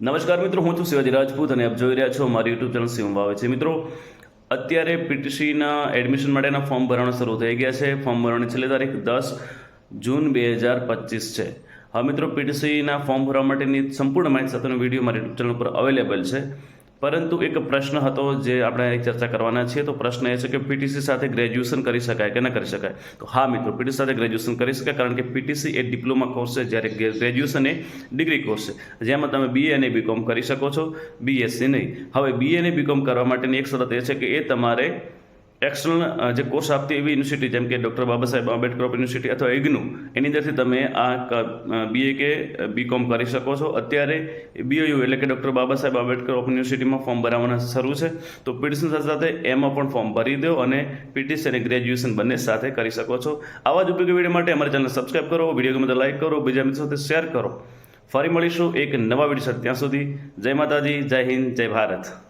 નમસ્કાર મિત્રો, હું છું શિવાજી રાજપૂત અને આપ જોઈ રહ્યા છો મારી યુટ્યુબ ચેનલ શિવમ ભાવે છે. મિત્રો, અત્યારે પીટીસીના એડમિશન માટેના ફોર્મ ભરવાનું શરૂ થઈ ગયા છે. ફોર્મ ભરવાની છેલ્લી તારીખ દસ જૂન બે હજાર પચીસ છે. હવે મિત્રો પીટીસીના ફોર્મ ભરવા માટેની સંપૂર્ણ માહિતી સાથેનો વીડિયો મારી યુટ્યુબ ચેનલ ઉપર અવેલેબલ છે. પરંતુ એક પ્રશ્ન હતો જે આપણે ચર્ચા કરવાના છીએ, તો પ્રશ્ન એ છે કે પીટીસી સાથે ગ્રેજ્યુએશન કરી શકાય કે ન કરી શકાય? તો હા મિત્રો પીટીસી સાથે ગ્રેજ્યુએશન કરી શકાય કારણ કે પીટીસી એ ડિપ્લોમા કોર્સ છે, જ્યારે ગ્રેજ્યુએશન એ ડિગ્રી કોર્સ છે. જેમાં તમે બીએ અને બીકોમ કરી શકો છો બીએસસી નહીં. હવે બીએ અને બીકોમ કરવા માટેની એક શરત એ છે કે એ તમારે એક્સટર્નલ જે કોર્સ આપતી એવી યુનિવર્સિટી જેમ કે ડૉક્ટર બાબા સાહેબ આંબેડકર યુનિવર્સિટી અથવા ઇગ્નુ એની અંદરથી તમે આ બીએ કે બીકોમ કરી શકો છો. અત્યારે બીઓયુ એટલે કે ડૉક્ટર બાબા સાહેબ આંબેડકર ઓપન યુનિવર્સિટીમાં ફોર્મ ભરાવવાના શરૂ છે. તો પીટીસી સાથે સાથે એમાં પણ ફોર્મ ભરી દો અને પીટીસી અને ગ્રેજ્યુએશન બંને સાથે કરી શકો છો. આવા જ ઉપયોગી વીડિયો માટે અમારી ચેનલ સબસ્ક્રાઈબ કરો વીડિયો ગમે તો લાઈક કરો, બીજા મિત્રો સાથે શેર કરો. ફરી મળીશું એક નવા વીડિયો સાથે ત્યાં સુધી. જય માતાજી, જય હિન્દ, જય ભારત.